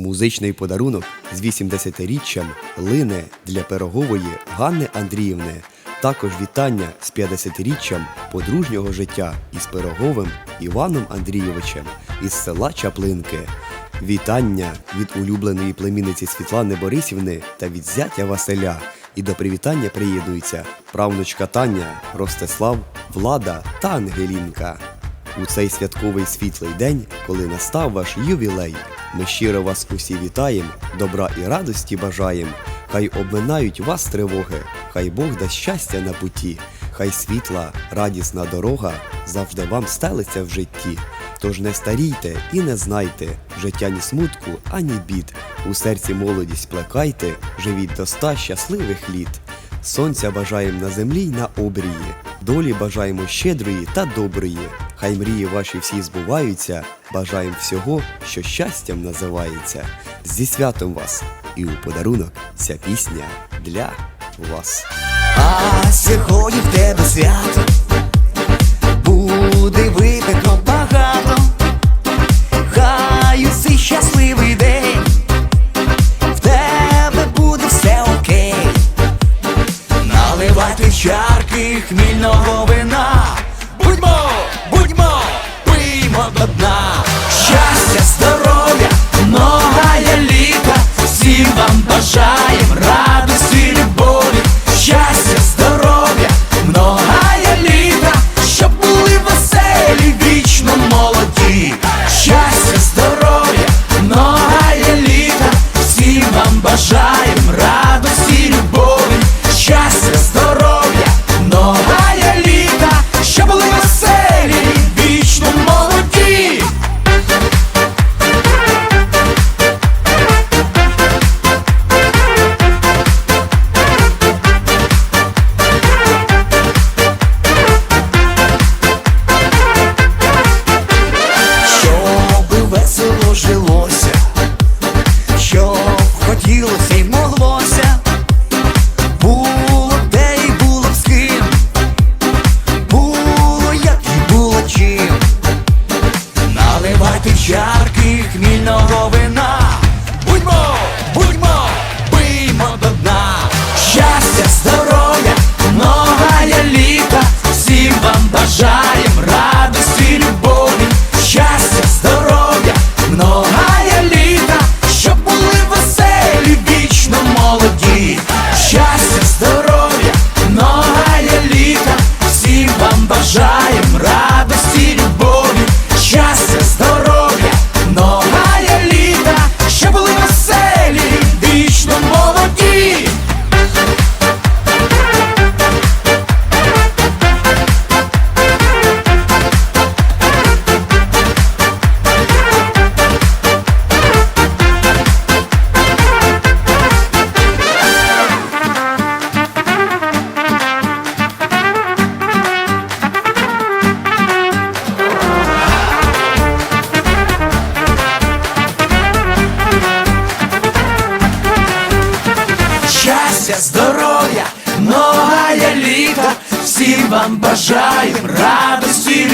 Музичний подарунок з 80-річчям лине для пирогової Ганни Андріївни. Також вітання з 50-річчям подружнього життя із пироговим Іваном Андрійовичем із села Чаплинки. Вітання від улюбленої племінниці Світлани Борисівни та від зятя Василя. І до привітання приєднуються правнучка Таня, Ростислав, Влада та Ангелінка. У цей святковий світлий день, коли настав ваш ювілей, ми щиро вас усі вітаємо, добра і радості бажаємо. Хай обминають вас тривоги, хай Бог дасть щастя на путі, хай світла, радісна дорога завжди вам стелиться в житті. Тож не старійте і не знайте життя ні смутку, ані бід. У серці молодість плекайте, живіть до ста щасливих літ. Сонця бажаєм на землі й на обрії, долі бажаємо щедрої та доброї. Хай мрії ваші всі збуваються, бажаєм всього, що щастям називається. Зі святом вас! І у подарунок ця пісня для вас. А сьогодні в тебе свято до дна. Щастя, здоров'я, многая літа, всім вам бажаєм вам бажаєм радості,